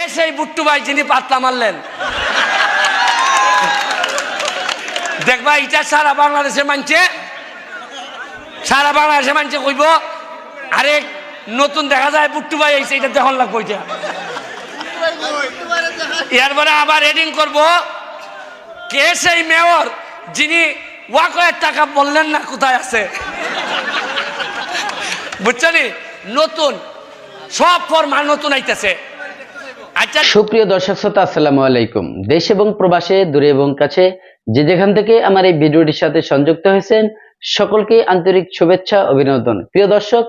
সেই বুট্টু ভাই যিনি পাতলা মারলেন। দেখবা এটা সারা বাংলাদেশে মানছে সারা বাংলাদেশে মানছে কইব, আরে নতুন দেখা যায় বুট্টু ভাই এসে এটা দেখন লাগবো এটা। এরপরে আবার এডিং করব, কে সেই মেয়র যিনি ওয়াকয়ের টাকা বললেন না কোথায় আছে? বুঝছনি নতুন, সব ফরমা নতুন আইতেছে। সুপ্রিয় দর্শক শ্রোতা আসসালামু আলাইকুম। দেশ এবং প্রবাসে দূরে এবং কাছে যে যেখান থেকে আমার এই ভিডিওটির সাথে সংযুক্ত হয়েছেন সকলকে আন্তরিক শুভেচ্ছা অভিনন্দন। প্রিয় দর্শক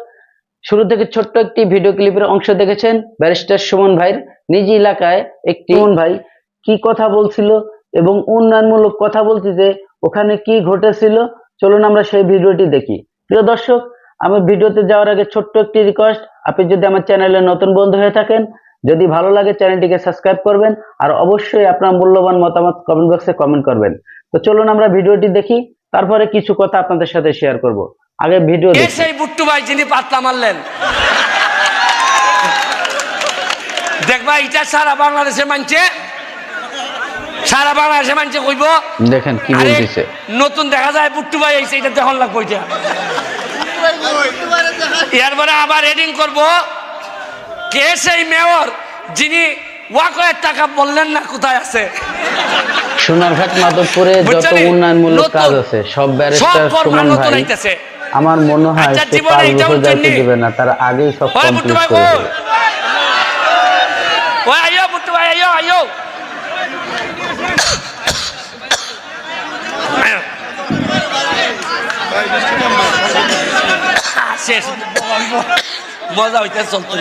শুরু থেকে ছোট্ট একটি ভিডিও ক্লিপের অংশ দেখেছেন ব্যারিস্টার সুমন ভাইয়ের নিজ এলাকায় একটি সুমন ভাই। কি কথা বলছিল এবং উন্নয়নমূলক কথা বলতে ওখানে কি ঘটেছিল? চলুন আমরা সেই ভিডিওটি দেখি। প্রিয় দর্শক আমার ভিডিওতে যাওয়ার আগে ছোট্ট একটি রিকোয়েস্ট আপনি যদি আমার চ্যানেলে নতুন বন্ধু হয়ে থাকেন যদি ভালো লাগে চ্যানেলটিকে সাবস্ক্রাইব করবেন আর অবশ্যই আপনার মূল্যবান মতামত কমেন্ট বক্সে কমেন্ট করবেন। তো চলুন আমরা ভিডিওটি দেখি তারপরে কিছু কথা আপনাদের সাথে শেয়ার করব। আগে ভিডিও দেখি। সেই বুট্টু ভাই যিনি পাতলা মারলেন? দেখবা এটা সারা বাংলাদেশে মানছে। সারা বাংলাদেশে মানছে কইব। দেখেন কি বলতেছে। নতুন দেখা যায় বুট্টু ভাই এসে এটা দেখন লাগবো এটা। এরপরে আবার এডিং করব। কে সেই মেয়র যিনি ওয়াকয়ের টাকা বললেন না কোথায় আছে সোনারঘাট মাধবপুরে যত? উন্নয়নমূলক কাজ আছে সব ব্যারিস্টার সুমন ভাই আমার মনে হয় আচ্ছা, সে পাঁচ বছর যাইতে। দিবে না তার আগেই সব কমপ্লিট করে দেবে ওই আইও বুট্টু ভাই আইও আইও। শেষ মজা হইতে চলতো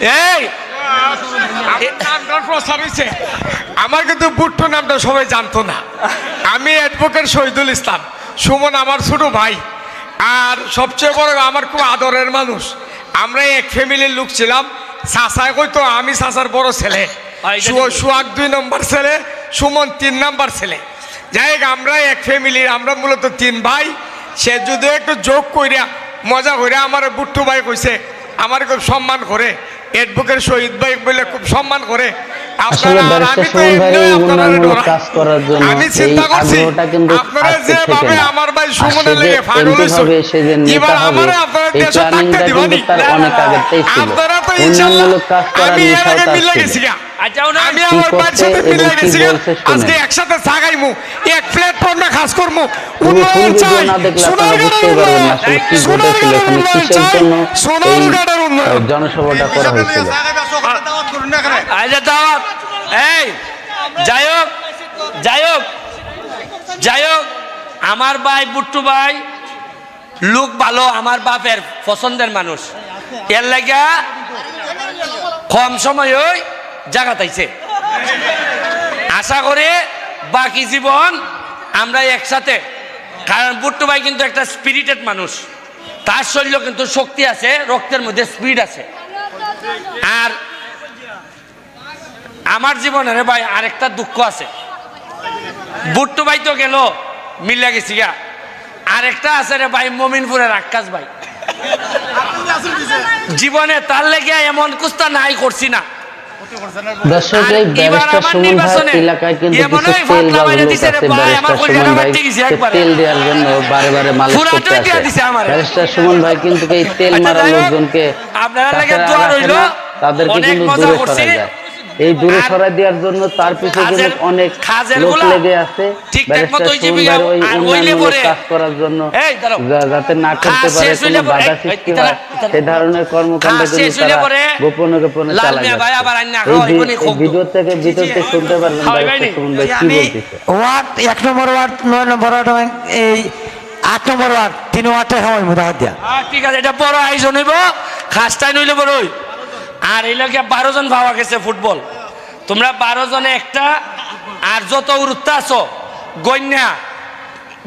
এই! আমার কিন্তু বুট্টু নামটা সবাই জানতো না। আমি অ্যাডভোকেট শহীদুল ইসলাম। সুমন আমার ছোট ভাই। আর সবচেয়ে বড় আমার খুব আদরের মানুষ। আমরা এক ফ্যামিলির লোক ছিলাম। চাষায় কইতো আমি চাষার বড় ছেলে। আ, এটা সু- ঠিক। দুই নম্বর ছেলে সুমন তিন নম্বর ছেলে। যাই হোক আমরা এক ফ্যামিলির আমরা মূলত তিন ভাই। সে যদি একটু যোগ কইরা মজা কইরা আমার বুট্টু ভাই কইছে আমার খুব সম্মান করে অ্যাডভোকেট শহীদ ভাই বলে খুব সম্মান করে আপনারা- আমি চিন্তা করছি যেভাবে আমার ভাই লেগে এবার আপনারা দেশে থাকতে দিবেন। আপনারা তো আমি এর আগে মিলে গেছি আমি আমার বাড়ির সাথে গেছি শুনেন। আজকে একসাথে এক প্ল্যাটফর্মে কাজ করব উন্নয়ন চাই। উন্নয়ন। উন্নয়ন চাই। উন্নয়ন। জনসভাটা করা হয়েছিল। আচ্ছা দাওয়াত। এই যাই হোক যাই হোক যাই হোক আমার ভাই বুট্টু ভাই লোক ভালো আমার বাপের পছন্দের মানুষ। এর লাগা কম সময় ওই জায়গা তাইছে আশা করে বাকি জীবন আমরা একসাথে। কারণ বুট্টু ভাই কিন্তু একটা স্পিরিটেড মানুষ। তার শরীর কিন্তু শক্তি আছে রক্তের মধ্যে স্পিড আছে। আর আমার জীবনে রে ভাই আরেকটা দুঃখ আছে। বুট্টু ভাই তো গেল মিলে গেছি গা। আরেকটা আছে রে ভাই মমিনপুরের আকাশ ভাই। জীবনে তার লেগে এমন কুস্তা নাই করছি না। দর্শক এই ব্যারিস্টার সুমন ভাই এলাকায় কিন্তু কিছু তেল বা লোক আছে ব্যারিস্টার সুমন ভাই। তেল দেওয়ার জন্য বারে বারে মালিশ করতে আসে ব্যারিস্টার সুমন ভাই কিন্তু এই তেল আচ্ছা, মারা লোকজনকে তাদেরকে কিন্তু দূরে সরা যায়। এই দূরে সরাই দেওয়ার জন্য তার পিছনে কিন্তু অনেক লোক লেগে আছে। কাজ করার জন্য যাতে না করতে পারে কোনো বাধা সৃষ্টি হয়। সে ধরনের কর্মকাণ্ড কিন্তু তারা গোপনে গোপনে চালায় এই ভিডিও থেকে ভিতরতে শুনতে পারবেন কি বলতেছে। ওয়ার্ড এক নম্বর ওয়ার্ড নয় নম্বর ওয়ার্ড এই আট নম্বর ওয়ার্ড তিন ওয়ার্ডে সময় মোটামুটি দিয়া ঠিক আছে এটা বড় আয়োজন হইব। খাসটাই নইলে বড়। আর এই লোকে বারো জন ভাবা গেছে ফুটবল। তোমরা বারো জনে একটা, আর যত উরুত্তা আছো গন্যা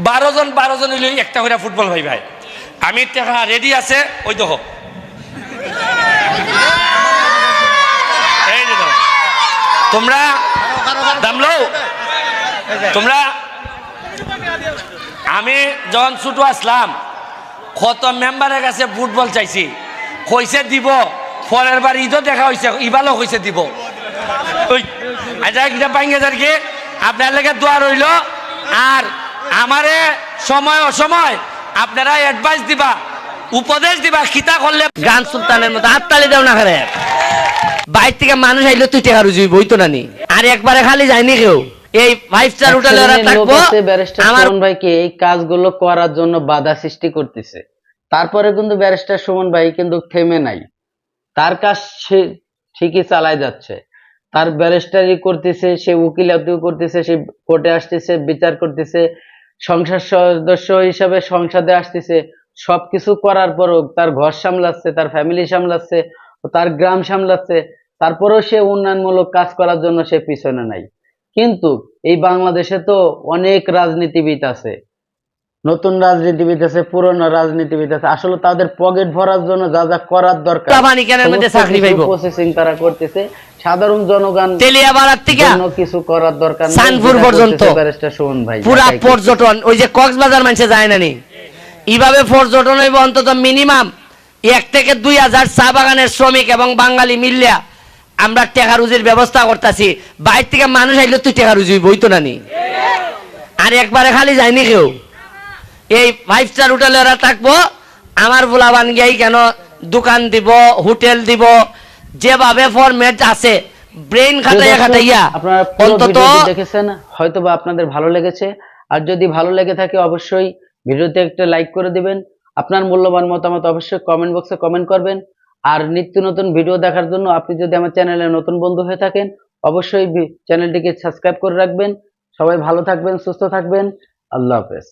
বারো জন বারো জন একটা করে ফুটবল ভাই ভাই। আমি টাকা রেডি আছে, ওই দেখো। তোমরা দাম তোমরা আমি যখন ছুটু আসলাম, কত মেম্বারের কাছে ফুটবল চাইছি, কইছে দিব। পরের বার ঈদও দেখা হয়েছে ইবালও কইছে দিব। ওই আচ্ছা কিটা পাইঙ্গে যার কি? আপনার লেগে দোয়া রইল। আর আমারে সময় অসময় আপনারা অ্যাডভাইস দিবা উপদেশ দিবা খিতা করলে গান সুলতানের মতো হাততালি দাও না করে বাইর থেকে মানুষ আইলে তুই টেকা রুজি বইতো নানি আর একবারে খালি যায়নি কেউ। এই ফাইভ স্টার হোটেলে ওরা থাকব। আমার সুমন ভাইকে এই কাজগুলো করার জন্য বাধা সৃষ্টি করতেছে। তারপরে কিন্তু ব্যারিস্টার সুমন ভাই কিন্তু থেমে নাই। তার কাজ সে ঠিকই চালায় যাচ্ছে। তার ব্যারিস্টারি করতেছে, সে উকিলাতিও করতেছে, সে কোর্টে আসতেছে, বিচার করতেছে, সংসদ সদস্য হিসাবে সংসদে আসতেছে। সবকিছু করার পরও তার ঘর সামলাচ্ছে, তার ফ্যামিলি সামলাচ্ছে, তার গ্রাম সামলাচ্ছে। তারপরেও সে উন্নয়নমূলক কাজ করার জন্য সে পিছনে নাই। কিন্তু এই বাংলাদেশে তো অনেক রাজনীতিবিদ আছে। নতুন রাজনীতিবিদ আছে পুরনো রাজনীতিবিদ আছে। আসলে তাদের পকেট ভরার জন্য যা যা করার দরকার চাকরি পাইবো। প্রসেসিং তারা করতেছে। সাধারণ জনগণ থেকে কিছু করার দরকার সানপুর পর্যন্ত। ভাই পুরা পর্যটন ওই যে কক্সবাজার মানুষে যায় নানি এইভাবে পর্যটন হইব অন্তত মিনিমাম এক থেকে দুই হাজার চা বাগানের শ্রমিক এবং বাঙালি মিললিয়া আমরা টেকা রুজির ব্যবস্থা করতেছি। বাইর থেকে মানুষ আইলে তুই টেকা রুজি বইতো নানি আর একবারে খালি যায়নি কেউ? এই ফাইভ স্টার হোটেলে ওরা থাকব। আমার ভোলাবান গিয়াই কেন দোকান দিব হোটেল দিব যেভাবে ফরম্যাট আছে ব্রেন খাটাইয়া খাটাইয়া। অন্তত দেখেছেন হয়তো বা আপনাদের ভালো লেগেছে। আর যদি ভালো লেগে থাকে অবশ্যই ভিডিওতে একটা লাইক করে দিবেন। আপনার মূল্যবান মতামত অবশ্যই কমেন্ট বক্সে কমেন্ট করবেন। আর নিত্য নতুন ভিডিও দেখার জন্য আপনি যদি আমার চ্যানেলে নতুন বন্ধু হয়ে থাকেন অবশ্যই চ্যানেলটিকে সাবস্ক্রাইব করে রাখবেন। সবাই ভালো থাকবেন সুস্থ থাকবেন। আল্লাহ হাফেজ।